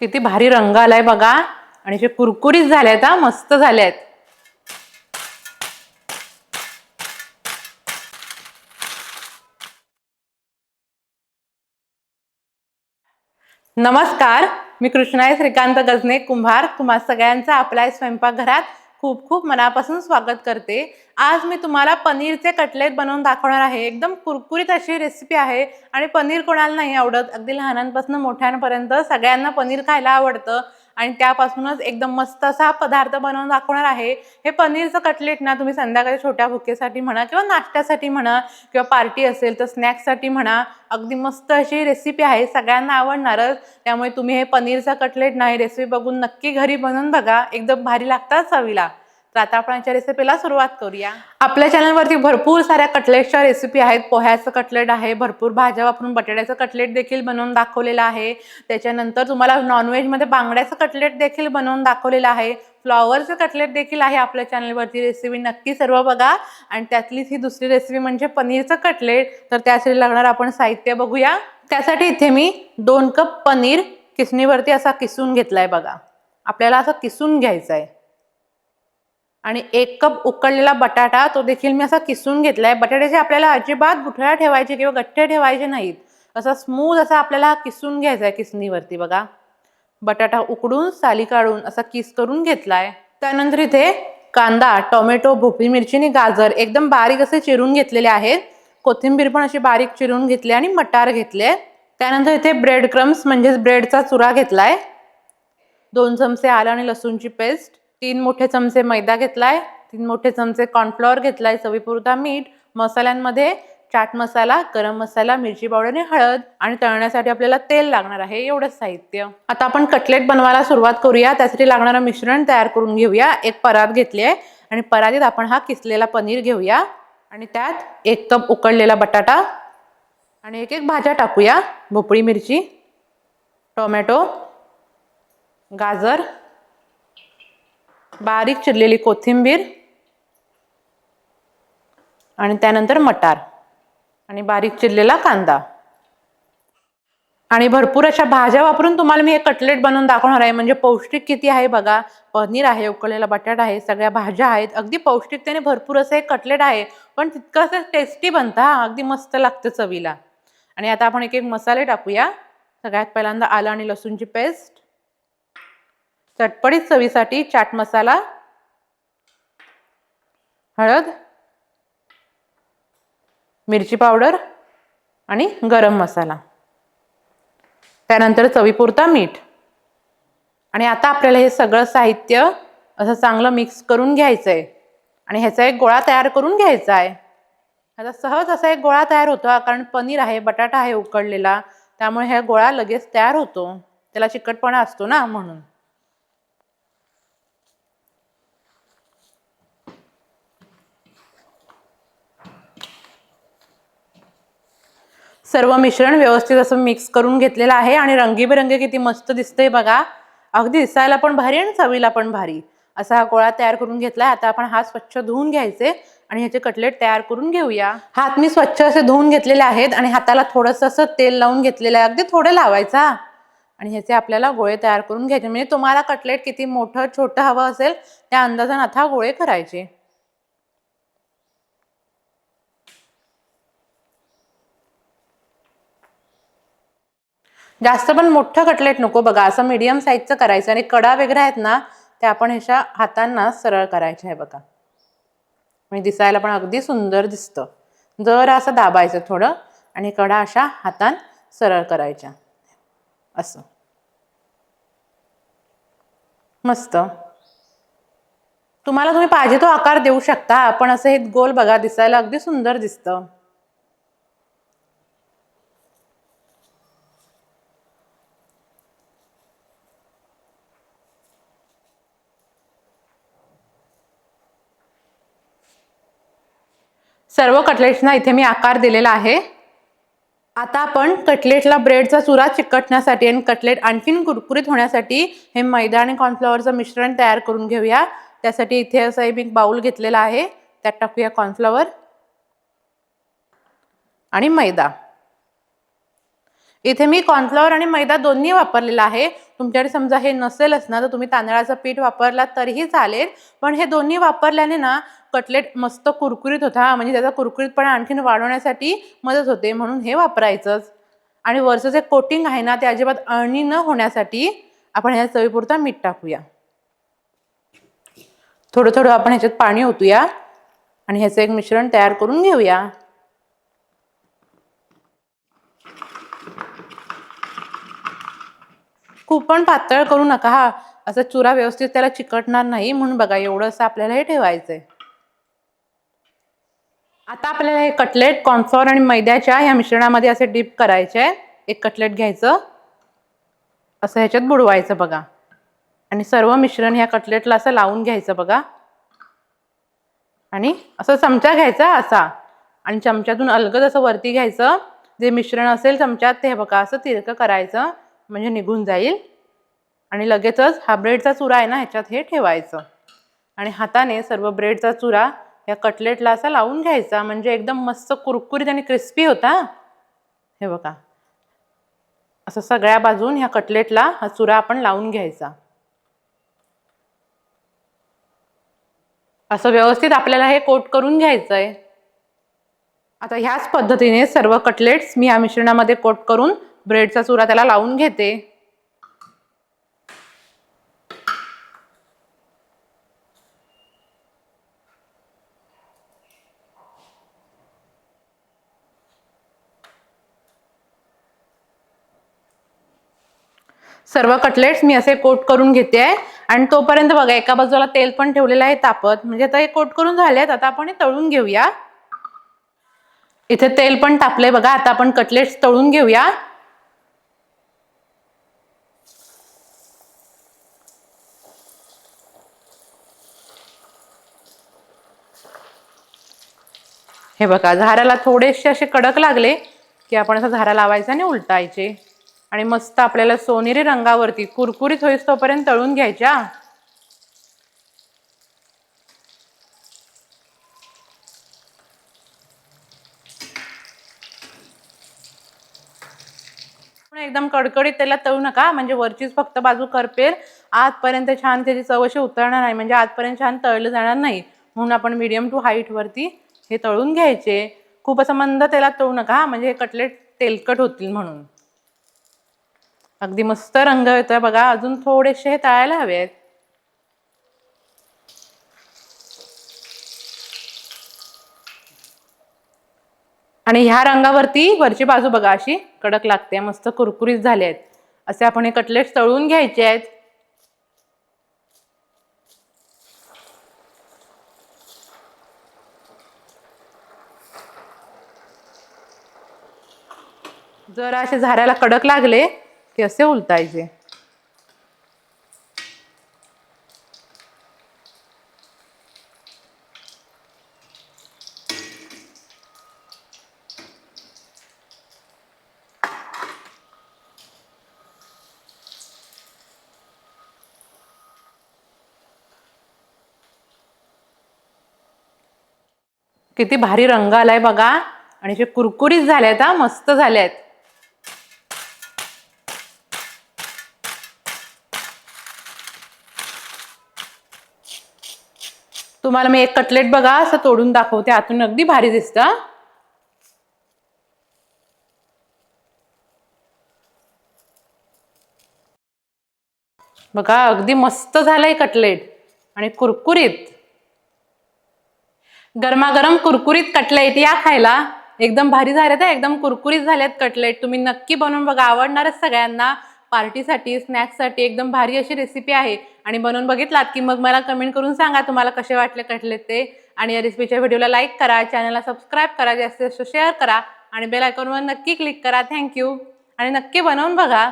किती भारी रंग आलाय बघा. आणि जे कुरकुरीत झाले आहेत हा मस्त झाले आहेत नमस्कार मी कृष्णाई श्रीकांत गजने कुंभार. तुम्हा सगळ्यांचा आपल्या स्वयंपाकघरात खूप खूप मनापासून स्वागत करते. आज मी तुम्हाला पनीरचे कटलेट बनवून दाखवणार आहे. एकदम कुरकुरीत अशी रेसिपी आहे आणि पनीर कोणाला नाही आवडत. अगदी लहानांपासून मोठ्यांपर्यंत सगळ्यांना पनीर खायला आवडतं. आणि त्यापासूनच एकदम मस्त असा पदार्थ बनवून दाखवणार आहे. हे पनीरचं कटलेट ना तुम्ही संध्याकाळी छोट्या भुकेसाठी म्हणा किंवा नाश्त्यासाठी म्हणा किंवा पार्टी असेल तर स्नॅक्ससाठी म्हणा अगदी मस्त अशी रेसिपी आहे सगळ्यांना आवडणारच. त्यामुळे तुम्ही हे पनीरचा कटलेट नाही रेसिपी बघून नक्की घरी बनवून बघा. एकदम भारी लागतात चवीला. तर आता आपण याच्या रेसिपीला सुरुवात करूया. आपल्या चॅनलवरती भरपूर साऱ्या कटलेटच्या रेसिपी आहेत. पोह्याचं कटलेट आहे भरपूर भाज्या वापरून बटाट्याचं कटलेट देखील बनवून दाखवलेलं आहे. त्याच्यानंतर तुम्हाला नॉनव्हेजमध्ये बांगड्याचं कटलेट देखील बनवून दाखवलेलं आहे. फ्लॉवरचं कटलेट देखील आहे आपल्या चॅनलवरती रेसिपी नक्की सर्व बघा. आणि त्यातलीच ही दुसरी रेसिपी म्हणजे पनीरचं कटलेट तर त्यासाठी लागणार आपण साहित्य बघूया. त्यासाठी इथे मी दोन कप पनीर किसणीवरती असा किसून घेतलाय बघा. आपल्याला असं किसून घ्यायचं आहे आणि एक कप उकळलेला बटाटा तो देखील मी असा किसून घेतलाय. बटाट्याचे आपल्याला अजिबात गुठळ्या ठेवायचे किंवा गठ्ठे ठेवायचे नाहीत. असा स्मूथ असा आपल्याला हा किसून घ्यायचा आहे किसणीवरती बघा. बटाटा उकडून साली काढून असा किस करून घेतलाय. त्यानंतर इथे कांदा टोमॅटो भोपळी मिरची आणि गाजर एकदम बारीक असे चिरून घेतलेले आहेत. कोथिंबीर पण अशी बारीक चिरून घेतली आणि मटार घेतले. त्यानंतर इथे ब्रेड क्रम्स म्हणजेच ब्रेडचा चुरा घेतलाय. दोन चमचे आलं आणि लसूणची पेस्ट तीन मोठे चमचे मैदा घेतलाय तीन मोठे चमचे कॉर्नफ्लॉवर घेतलाय चवीपुरता मीठ मसाल्यांमध्ये चाट मसाला गरम मसाला मिरची पावडर आणि हळद आणि तळण्यासाठी आपल्याला तेल लागणार आहे एवढंच साहित्य. आता आपण कटलेट बनवायला सुरुवात करूया त्यासाठी लागणारं मिश्रण तयार करून घेऊया एक परात घेतली आहे आणि परातीत आपण हा किसलेला पनीर घेऊया आणि त्यात एक कप उकडलेला बटाटा आणि एक एक भाज्या टाकूया भोपळी मिरची टोमॅटो गाजर बारीक चिरलेली कोथिंबीर आणि त्यानंतर मटार आणि बारीक चिरलेला कांदा. आणि भरपूर अशा भाज्या वापरून तुम्हाला मी हे कटलेट बनवून दाखवणार आहे. म्हणजे पौष्टिक किती आहे बघा. पनीर आहे उकळलेला बटाटा आहे सगळ्या भाज्या आहेत. अगदी पौष्टिकतेने भरपूर असं एक कटलेट आहे. पण तितकं असं टेस्टी बनतं हा. अगदी मस्त लागतं चवीला. आणि आता आपण एक एक मसाले टाकूया. सगळ्यात पहिल्यांदा आलं आणि लसूणची पेस्ट चटपटीत चवीसाठी चाट मसाला हळद मिरची पावडर आणि गरम मसाला. त्यानंतर चवीपुरता मीठ. आणि आता आपल्याला हे सगळं साहित्य असं चांगलं मिक्स करून घ्यायचं आहे आणि ह्याचा एक गोळा तयार करून घ्यायचा आहे आता सहज असा एक गोळा तयार होतो कारण पनीर आहे बटाटा आहे उकडलेला त्यामुळे हा गोळा लगेच तयार होतो. त्याला चिकटपणा असतो ना म्हणून. सर्व मिश्रण व्यवस्थित असं मिक्स करून घेतलेलं आहे आणि रंगीबेरंगी किती मस्त दिसतंय बघा. अगदी दिसायला पण भारी आणि चवीला पण भारी. असा हा गोळा तयार करून घेतलाय. आता आपण हात स्वच्छ धुवून घ्यायचे आणि ह्याचे कटलेट तयार करून घेऊया. हात मी स्वच्छ असे धुवून घेतलेले आहेत आणि हाताला थोडंसं असं तेल लावून घेतलेलं आहे. अगदी थोडं लावायचा आणि ह्याचे आपल्याला गोळे तयार करून घ्यायचे. म्हणजे तुम्हाला कटलेट किती मोठं छोटं हवं असेल त्या अंदाजानं आता गोळे करायचे. जास्त पण मोठं कटलेट नको बघा. असं मीडियम साईजचं करायचं आणि कडा वगैरे आहेत ना त्या आपण ह्याच्या हातांना सरळ करायच्या आहे बघा. म्हणजे दिसायला पण अगदी सुंदर दिसतं. जर असं दाबायचं थोडं आणि कडा अशा हातान सरळ करायच्या. असं. मस्त. तुम्हाला तुम्ही पाहिजे तो आकार देऊ शकता आपण असं हे गोल बघा दिसायला अगदी सुंदर दिसतं. सर्व कटलेट्सना इथे मी आकार दिलेला आहे. आता आपण कटलेटला ब्रेडचा चुरा चिकटण्यासाठी आणि कटलेट आणखीन कुरकुरीत होण्यासाठी हे मैदा आणि कॉर्नफ्लॉवरचं मिश्रण तयार करून घेऊया. त्यासाठी इथे असं एक मी बाऊल घेतलेला आहे. त्यात टाकूया कॉर्नफ्लॉवर आणि मैदा. इथे मी कॉर्नफ्लॉवर आणि मैदा दोन्ही वापरलेला आहे. तुमच्याकडे समजा हे नसेलच ना तर तुम्ही तांदळाचं पीठ वापरला तरीही चालेल. पण हे दोन्ही वापरल्याने ना कटलेट मस्त कुरकुरीत होता. म्हणजे त्याचा कुरकुरीतपणा आणखीन वाढवण्यासाठी मदत होते म्हणून हे वापरायचंच. आणि वरचं जे कोटिंग आहे ना ते अजिबात अळणी न होण्यासाठी आपण ह्या चवीपुरता मीठ टाकूया. थोडं थोडं आपण ह्याच्यात पाणी ओतूया. आणि ह्याचं एक मिश्रण तयार करून घेऊया. खूप पण पातळ करू नका हा. असं चुरा व्यवस्थित त्याला चिकटणार नाही म्हणून बघा एवढं असं आपल्याला हे ठेवायचंय. आता आपल्याला हे कटलेट कॉर्नफ्लॉवर आणि मैद्याच्या ह्या मिश्रणामध्ये असे डीप करायचे आहे एक कटलेट घ्यायचं. असं ह्याच्यात बुडवायचं बघा. आणि सर्व मिश्रण ह्या कटलेटला असं लावून घ्यायचं बघा. आणि असं चमचा घ्यायचा असा. आणि चमच्यातून अलगद असं वरती घ्यायचं. जे मिश्रण असेल चमच्यात ते बघा असं तिरकं करायचं. म्हणजे निघून जाईल. आणि लगेचच हा ब्रेडचा चुरा आहे ना ह्याच्यात हे ठेवायचं. आणि हाताने सर्व ब्रेडचा चुरा या कटलेटला असा लावून घ्यायचा. म्हणजे एकदम मस्त कुरकुरीत आणि क्रिस्पी होता. हे बघा. असं सगळ्या बाजून ह्या कटलेटला हा चुरा आपण लावून घ्यायचा. असं व्यवस्थित आपल्याला हे कोट करून घ्यायचं आहे आता ह्याच पद्धतीने सर्व कटलेट्स मी या मिश्रणामध्ये कोट करून ब्रेडचा चुरा त्याला लावून घेते. सर्व कटलेट्स मी असे कोट करून घेते आहे. आणि तोपर्यंत बघा एका बाजूला तेल पण ठेवलेलं आहे तापत. म्हणजे आता हे कोट करून झालेत आता आपण हे तळून घेऊया. इथे तेल पण तापले बघा आता आपण कटलेट्स तळून घेऊया. हे बघा झाडाला थोडेसे असे कडक लागले की आपण असा झारा लावायचा आणि उलटायचे. आणि मस्त आपल्याला सोनेरी रंगावरती कुरकुरीत होईस तोपर्यंत तळून घ्यायच्या. पण एकदम कडकडीत त्याला तळू नका म्हणजे वरचीच फक्त बाजू करपेल. आतपर्यंत छान त्याची चव अशी उतरणार नाही म्हणजे आतपर्यंत छान तळलं जाणार नाही. म्हणून आपण मीडियम टू हाईट वरती हे तळून घ्यायचे. खूप असं मंद तेलात तळू नका म्हणजे हे कटलेट तेलकट होतील म्हणून. अगदी मस्त रंग येतोय बघा अजून थोडेसे हे तळायला हवेत. आणि ह्या रंगावरती वरची बाजू बघा अशी कडक लागते मस्त कुरकुरीत झाले आहेत. असे आपण हे कटलेट्स तळून घ्यायचे आहेत. जर असे झाऱ्याला कडक लागले की असे उलटायचे किती भारी रंग आलाय बघा. आणि जे कुरकुरीत झालेत हा मस्त झालेत. तुम्हाला मी एक कटलेट बघा असं तोडून दाखवते. आतून अगदी भारी दिसतं बघा अगदी मस्त झालंय कटलेट. आणि कुरकुरीत. गरमागरम कुरकुरीत कटलेट या खायला. एकदम भारी झाल्यात एकदम कुरकुरीत झालेत कटलेट. तुम्ही नक्की बनवून बघा. आवडणारच सगळ्यांना. पार्टीसाठी स्नॅक्ससाठी एकदम भारी अशी रेसिपी आहे. आणि बनवून बघितलात की मग मला कमेंट करून सांगा तुम्हाला कसे वाटले कटले ते. आणि या रेसिपीच्या व्हिडिओला लाईक करा चॅनलला सबस्क्राईब करा जास्तीत जास्त शेअर करा. आणि बेल आयकॉनवर नक्की क्लिक करा. थँक्यू आणि नक्की बनवून बघा.